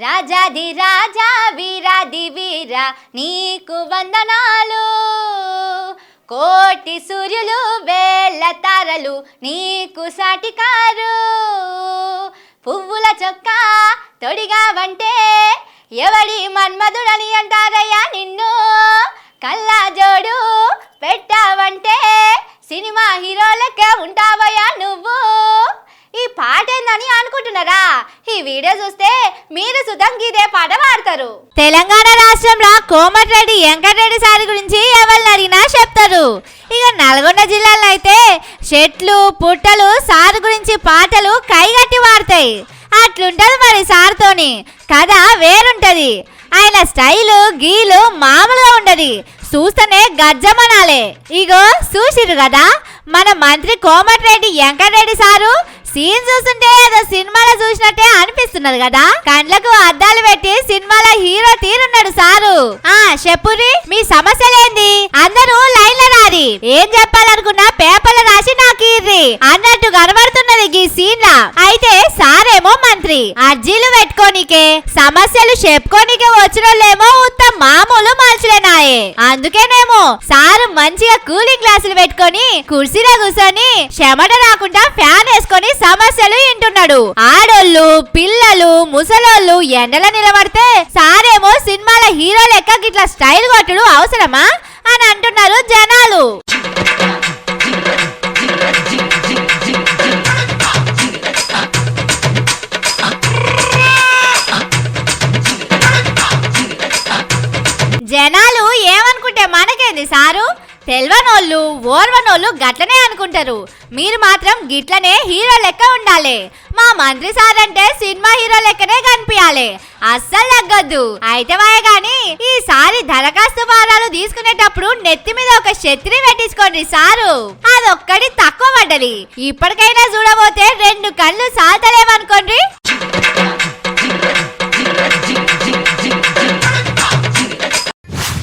రాజాది రాజా వీరాది వీర నీకు వందనాలు. కోటి సూర్యులు వేళ్ళ తారలు నీకు సాటికారు. పువ్వుల చొక్క తొడిగా వంటే ఎవడి మన్మధుడని అంటారయ్యా నిన్ను? కల్లా జోడు పెట్టావంటే అనుకుంటున్నారా? ఈ వీడియో చూస్తే మీరు సుధం గీదే పాట పాడతారు. తెలంగాణ రాష్ట్రంలో కోమటిరెడ్డి వెంకటరెడ్డి సారి గురించి ఎవరిని అడిగినా చెప్తారు. ఇక నల్గొండ జిల్లాలో అయితే చెట్లు పుట్టలు సారు గురించి పాటలు కైగట్టి వాడతాయి అట్లుంటది మరి సార్తోని. కథ వేరుంటది. ఆయన స్టైలు గీలు మామూలుగా ఉండదు. చూస్తేనే గజ్జమనాలే ఇగో చూసిరు కదా మన మంత్రి కోమటిరెడ్డి వెంకటరెడ్డి సారు సీన్ చూస్తుంటే ఏదో సినిమాలో చూసినట్టే అనిపిస్తున్నది కదా? కండ్లకు అద్దాలు పెట్టి సినిమాలో హీరో తీరున్నాడు సారు. ఆ చెప్పురి మీ సమస్యలేంది? అందరూ లైన్ల రారి ఏం చెప్పాలనుకున్నా పేపర్లు రాసి నాకు ఇర్రి. అన్నట్టు కనబడుతున్నది ఈ సీన్ లా అయితే సారేమో మంత్రి. అర్జీలు పెట్టుకోనికే సమస్యలు చెప్పుకోనికే వచ్చినోళ్ళేమో ఉత్త మామూలు అందుకేనేమో సార్ మంచిగా కూలింగ్ గ్లాసులు పెట్టుకొని కుర్చీలో కూర్చొని చెమట రాకుండా ఫ్యాన్ వేసుకొని సమస్యలు వింటున్నాడు. ఆడోళ్ళు పిల్లలు ముసలోళ్ళు ఎండల నిలబడితే సారేమో సినిమాల హీరో లెక్క గిట్లా స్టైల్ కొట్టడు అవసరమా అని అంటున్నారు జనాలు. జనాలు మనకేంది సారు. తెల్వనోళ్ళు ఓర్వనోళ్ళు గట్లనే అనుకుంటారు. మీరు మాత్రం గిట్లనే హీరో లెక్క ఉండాలి. మా మంత్రి సార్ అంటే సినిమా హీరో లెక్కనే కనిపించాలి అస్సలు తగ్గొద్దు. అయితే వాయ గాని ఈసారి దరఖాస్తు వారాలు తీసుకునేటప్పుడు నెత్తి మీద ఒక శత్రి పెట్టించుకోండి సారు. అదొక్కడి తక్కువ పడ్డది. ఇప్పటికైనా చూడబోతే రెండు కళ్ళు సాత